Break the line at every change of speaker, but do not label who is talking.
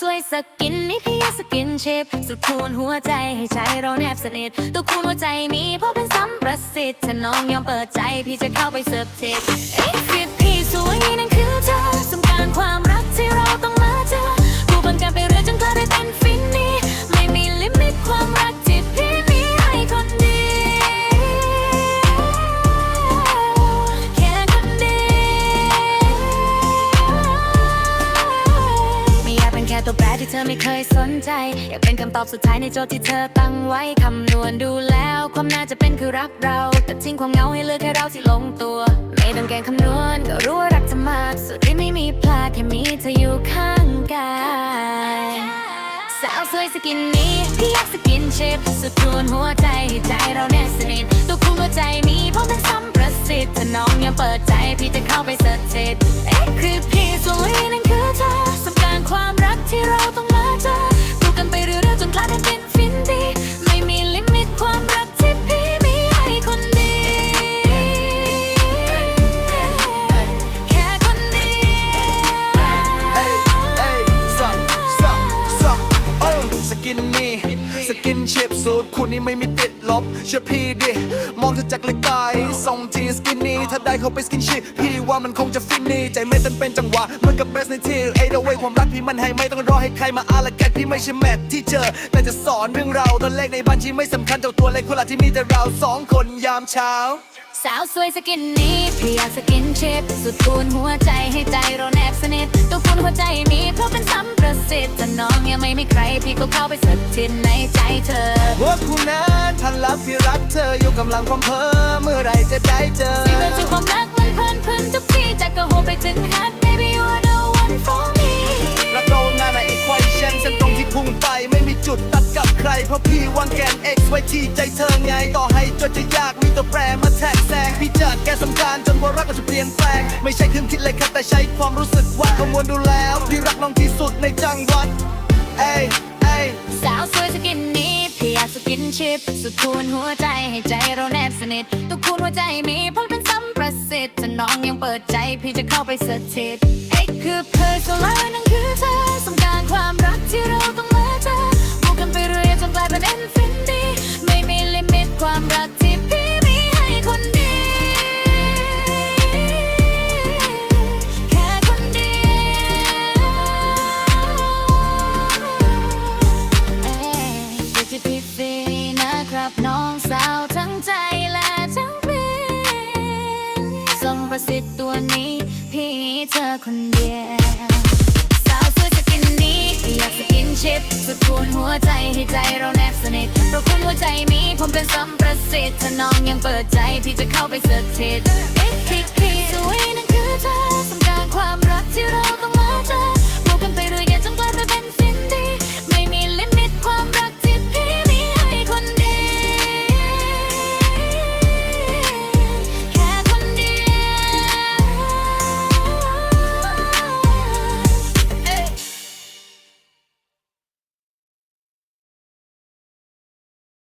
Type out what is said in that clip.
สวยสกินนี่พี่สกินชิปสุดคูณหัวใจให้ใจเราแนบสนิทตัวคูณหัวใจมีเพราะเป็นซ้ำประสิทธิ์ถ้าน้องยอมเปิดใจพี่จะเข้าไปเสิร์ฟเทปเอ๊ะคือพี่สวยนั่นคือเธอสำคัญความรักที่เราต้อง ที่เธอไม่เคยสนใจ อยากเป็นคำตอบสุดท้ายในโจทย์ที่เธอตั้งไว้คำนวณดูแล้ว ความน่าจะเป็นคือรักเราแต่ทิ้งความเหงาให้เลือกแค่เราที่ลงตัว ไม่ต้องแกงคำนวณก็รู้ว่ารักเธอมากสุดที่ไม่มีพลาดแค่มีเธออยู่ข้างกายสาวสวยสกินนี้พี่อยากสกินชิปสุดทวนหัวใจใจเราแน่สนิทตัวคุณหัวใจมีเพราะเป็นซ้ำประสิทธิ์ถ้าน้องยังเปิดใจพี่จะเข้าไปเสิร์ช สกินนี่
สกินชิปสูตรคุณนี่ไม่มีติดลบ เชื่อพี่ดิ มองเธอจากไกลส่งทีสกินนี่ถ้าได้เขาไปสกินชิปพี่ว่ามันคงจะฟินนี่ใจไม่เต้นเป็นจังหวะเหมือนกับเบสในทีเอเดเวความรักพี่มันให้ไม่ต้องรอให้ใครมาอาละกันพี่ไม่ใช่แมทที่เจอ แต่จะสอนเรื่องเราตัวเลขในบัญชีไม่สำคัญเจ้าตัวเลขคนละที่มีแต่เราสองคนยามเช้า
สาวสวยสกินนี้พี่อยากสกินชิปสุดคูณหัวใจให้ใจเราแนบสนิทตัวคุณหัวใจมีเพราะเป็น ยังไม่มีใครพี่ก็เข้าไปสถิตในใจเธอ
ว่าคุณนั้นทันรักที่รักเธออยู่กำลังความเพ้อเมื่อไหรจะได้เจอ
สิ่งเดินจากความรักมันเพลินเพลินทุกทีจากกระโหไปถึงฮัท baby you are the one for me
รักเรางานในอีควอชันเส้นตรงที่พุ่งไปไม่มีจุดตัดกับใคร เพราะพี่วางแกน x ไว้ที่ใจเธอไงต่อให้จดจะยากมีตัวแปรมาแทรกแซงพี่จะแกสำคัญจนว่ารักก็จะเปลี่ยนแปลง ไม่ใช่เครื่องคิดเลยครับแต่ใช้ความรู้สึกวัดคำนวณดูแล้วพี่รักน้องที่สุดในจังหวัด เอ้ยเอ้ย
สาวสวยสกินนี้พี่อยากสกินชิป สุดคูณหัวใจให้ใจเราแนบสนิทตัวคุณหัวใจมีเพราะเป็นซ้ำประสิทธิ์ถ้าน้องยังเปิดใจพี่จะเข้าไปสถิตเอ็กคือเพอร์โซลนั่นคือเธอสำคัญความรักที่เราต้อง ประสิทธิ์ตัวนี้ พี่เธอคนเดียวสาวสวยจะกินนี้อยากสกินชิปสุดคูณหัวใจให้ใจเราแนบสนิทเพราะคุณหัวใจมีผมเป็นสมประสิทธิ์ถ้าน้องยังเปิดใจ พี่จะเข้าไปเสิร์ฟเธอสำคัญความรักที่